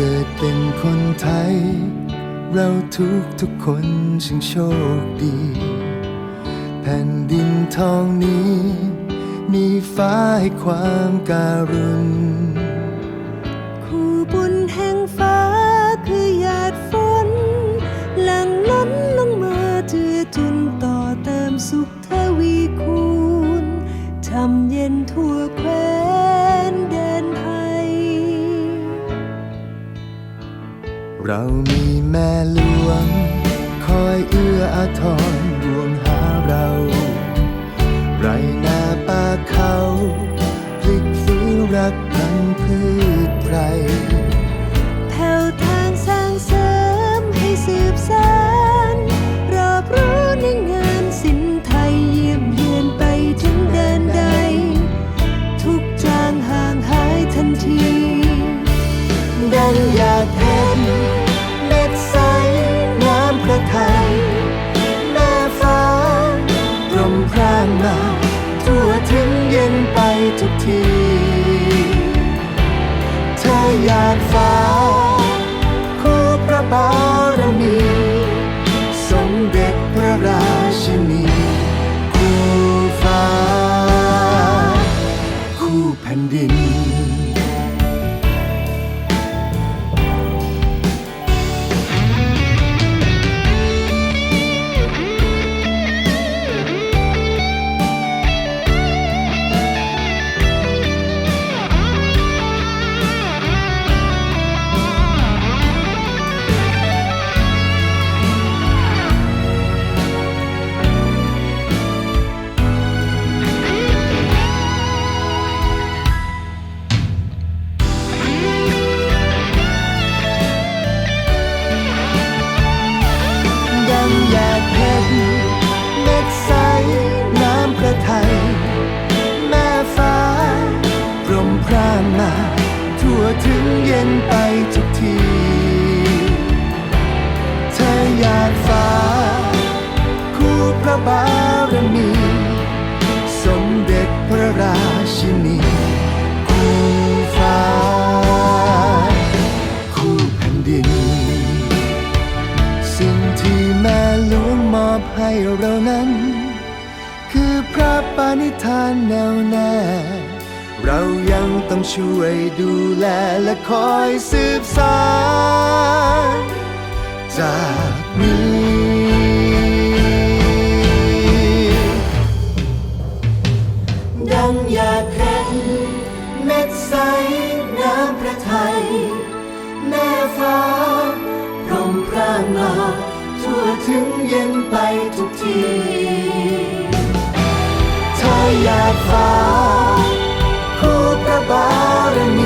เกิดเป็นคนไทย เราทุกทุกคนช่างโชคดี แผ่นดินทองนี้ มีฟ้าให้ความการุณคู่บุญแห่งฟ้าคือหยาดฝน หลั่งล้นลงมาเจือจุนต่อเติมสุขทวีคูณทำเย็นทั่ว เรามีแม่หลวง คอยเอื้ออาทรรวงหาเรา ไรนาป่าเขาพลิกฟื้นรักพันพืชไพรแผ่วทางสร้างเสริมให้สืบสานรอบรู้ในงานสินไทยเยี่ยมเยือนไปถึงแดนใด ทุกจางห่างหายทันทีดังอยากเห็น ที เธออยากฟัง บารมี สมเด็จพระราชินีคู่ฟ้า คู่แผ่นดิน สิ่งที่แม่หลวงมอบให้เรานั้น คือพระปณิธานแน่วแน่เรายังต้องช่วยดูแลและคอยสืบสานจากนี้ ระทัยแม่ฟ้า พรมพรางมา ทั่วถึงเย็นไปทุกทีเธออยากฟ้าคู่พระบารมี